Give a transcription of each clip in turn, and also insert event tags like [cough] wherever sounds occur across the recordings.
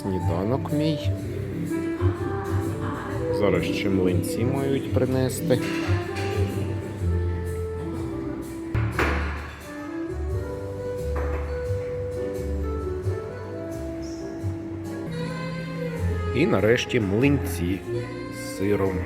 сніданок мій. Зараз ще млинці мають принести. І нарешті млинці з сиром.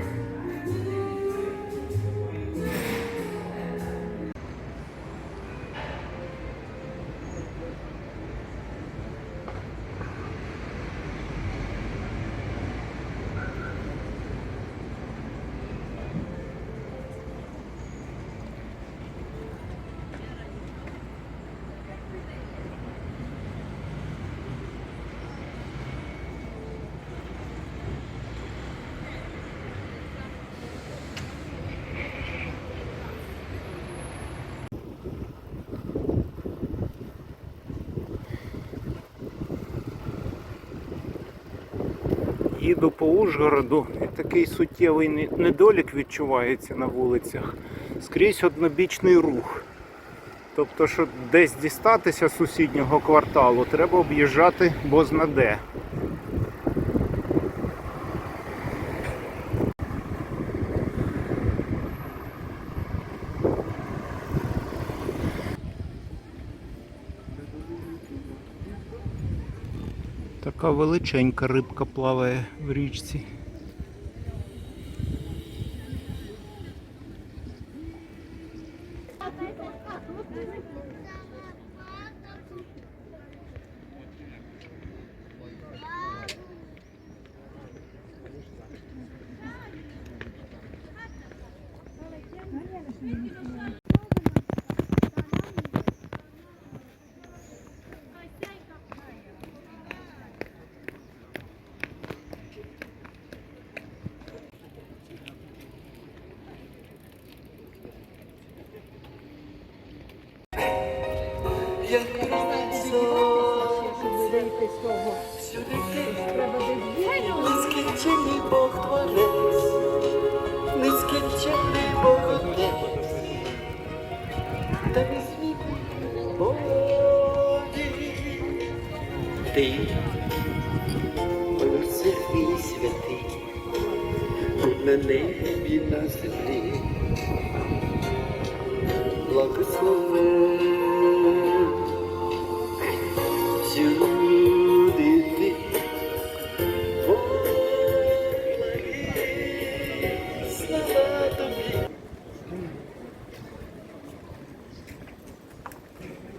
Їду по Ужгороду і такий суттєвий недолік відчувається на вулицях. Скрізь однобічний рух. Тобто, щоб десь дістатися з сусіднього кварталу, треба об'їжджати бозна де. величенька рибка плаває в річці. 见你。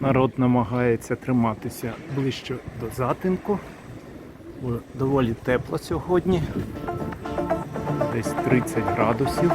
Народ намагається триматися ближче до затинку. Бо доволі тепло сьогодні. Десь 30 градусів.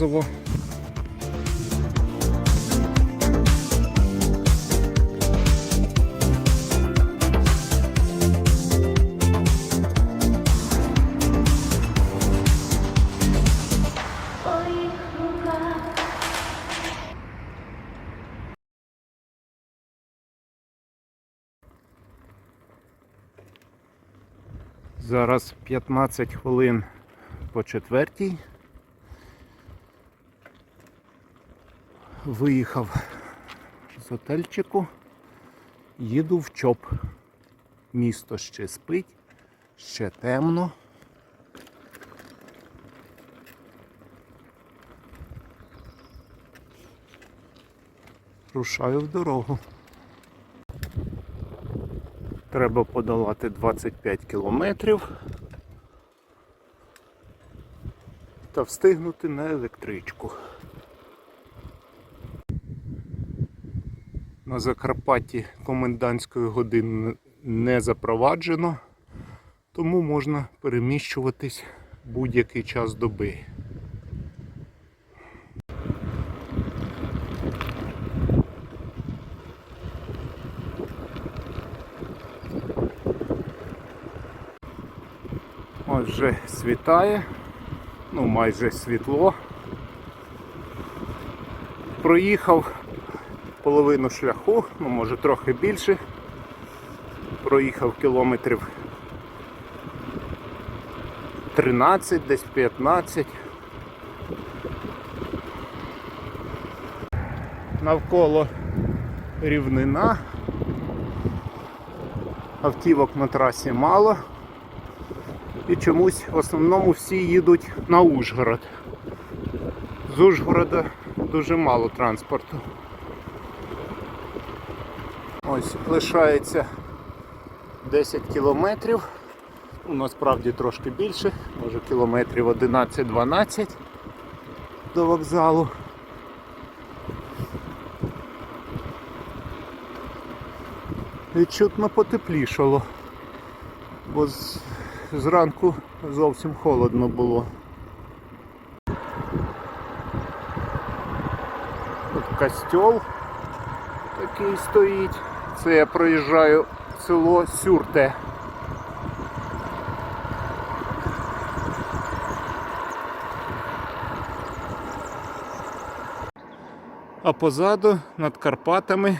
Морозиво. Зараз 15 хвилин по четвертій. Виїхав з готельчику, їду в ЧОП. Місто ще спить, ще темно. Рушаю в дорогу. Треба подолати 25 кілометрів та встигнути на електричку. На Закарпатті комендантської години не запроваджено, тому можна переміщуватись будь-який час доби. Ось вже світає, ну майже світло. Проїхав половину шляху, ну може трохи більше. Проїхав кілометрів 13, десь 15. Навколо рівнина. Автівок на трасі мало. І чомусь в основному всі їдуть на Ужгород. З Ужгорода дуже мало транспорту. Ось лишається 10 кілометрів. Ну, насправді трошки більше, може кілометрів 11-12 до вокзалу. Відчутно потеплішало, бо з- зранку зовсім холодно було. Тут костьол такий стоїть. Це я проїжджаю село Сюрте. А позаду над Карпатами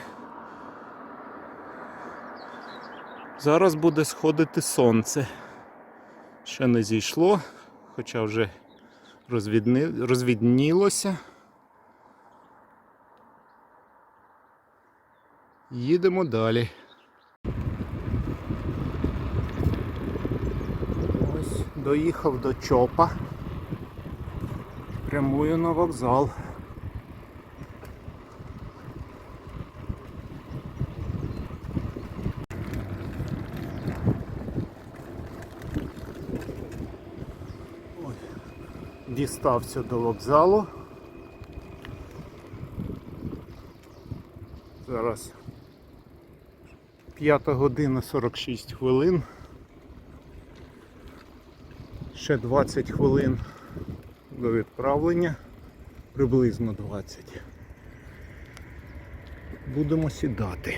зараз буде сходити сонце. Ще не зійшло, хоча вже розвіднілося. Їдемо далі. Ось доїхав до Чопа. Прямую на вокзал. Ой, Дістався до вокзалу. Зараз 5 година 46 хвилин. Ще 20 хвилин до відправлення. Приблизно 20. Будемо сідати.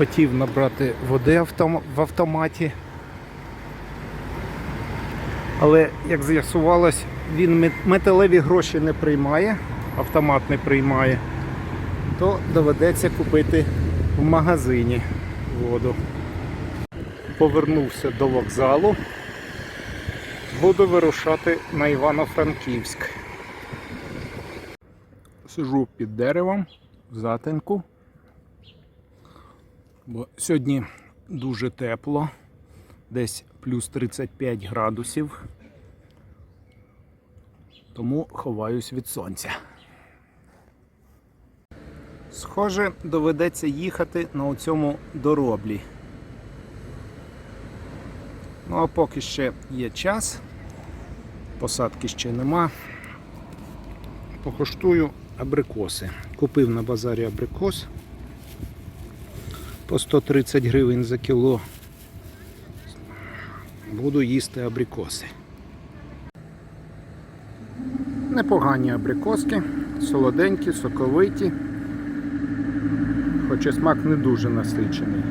Хотів набрати води в автоматі. Але, як з'ясувалось, він металеві гроші не приймає, автомат не приймає, то доведеться купити в магазині воду. Повернувся до вокзалу. Буду вирушати на Івано-Франківськ. Сижу під деревом в затинку. Бо сьогодні дуже тепло, десь плюс 35 градусів. Тому ховаюсь від сонця. Схоже, доведеться їхати на цьому дороблі. Ну а поки ще є час, посадки ще нема. Покуштую абрикоси. Купив на базарі абрикос по 130 гривень за кіло. Буду їсти абрикоси. Непогані абрикоски, солоденькі, соковиті, хоча смак не дуже насичений.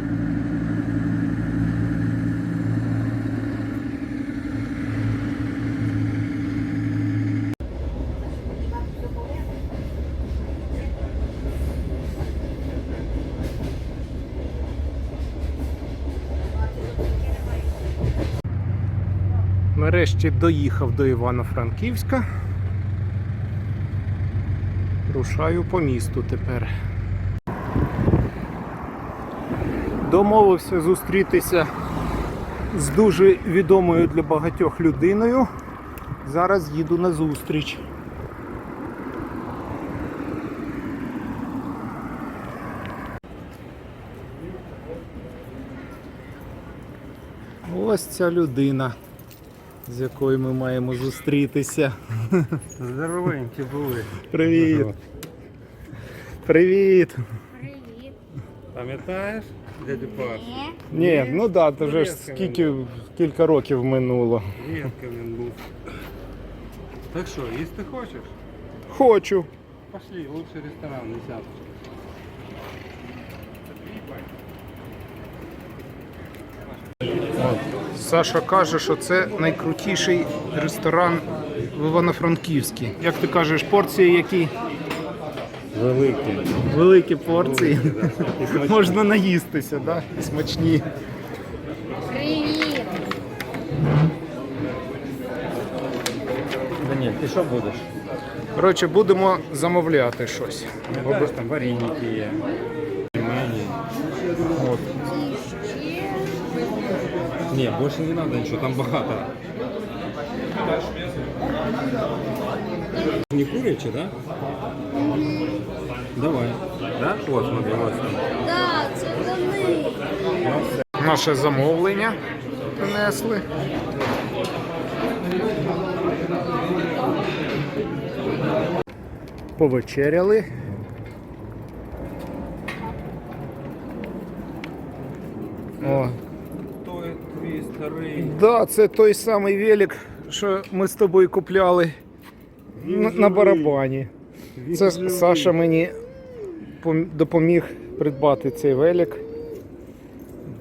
Нарешті доїхав до Івано-Франківська. Рушаю по місту тепер. Домовився зустрітися з дуже відомою для багатьох людиною. Зараз їду на зустріч. Ось ця людина, з якою ми маємо зустрітися. Здоровенькі були. Привіт! Привіт! Привіт. Пам'ятаєш, дядю Паш? Ні. Ну да, то вже ж скільки кілька років минуло. Рідко він був. Так що, їсти хочеш? Хочу. Пошли, лучший ресторан, десяточка. Саша каже, що це найкрутіший ресторан в Івано-Франківській. Як ти кажеш, порції які? Великий. Великі порції. [laughs] Можна наїстися, да? І смачні. Привіт. Да ні, ти що будеш? Коротше, будемо замовляти щось. Пам'ятаєш, там вареники є. Ні, більше не треба нічого, там багато. Не курячі, да? Давай. Да? Вот, смотри, вот там. Да, це вони. Наше замовлення принесли. Повечеряли. О, старий. да, це той самий велик, що ми з тобою купляли на, на барабані. Це Саша мені допоміг придбати цей велик.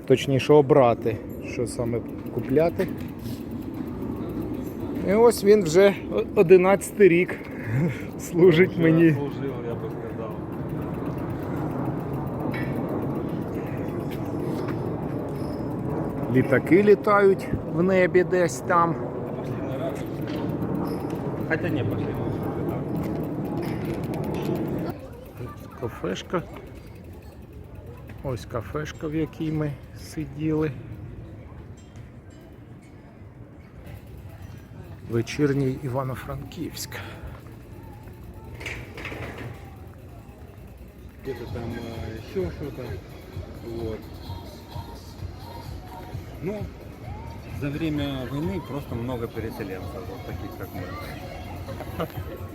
Точніше обрати, що саме купляти. І ось він вже 11 рік [laughs] служить мені. Літаки літають в небі десь там. Хотя не пошли. Кафешка. Ось кафешка, в якій ми сиділи. Вечірній Івано-Франківськ. Где-то там еще что-то. Вот. Ну, за время войны просто много переселенцев, вот таких как мы.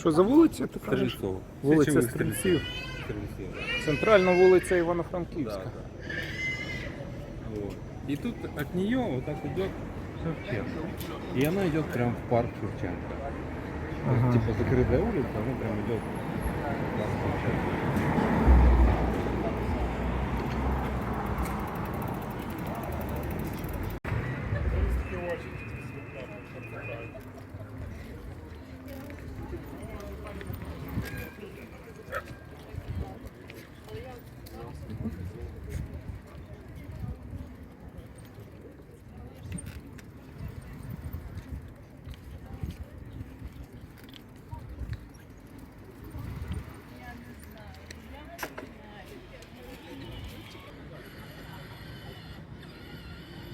Що за вулиця? Ти кажеш? Стрельцов. Вулиця Стрільців. Да. Центральна вулиця Івано-Франківська. да. Вот. И тут от нее вот так идет Шевченко. И она идет прям в парк Шевченко. Ага. Типа закрытая улица, она прям идет в парк Шевченко.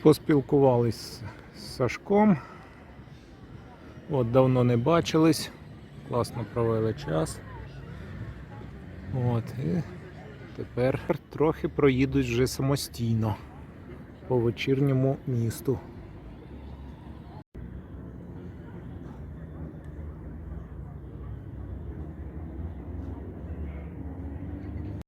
Поспілкувались з Сашком. От давно не бачились. Класно провели час. От, і тепер трохи проїдуть вже самостійно по вечірньому місту.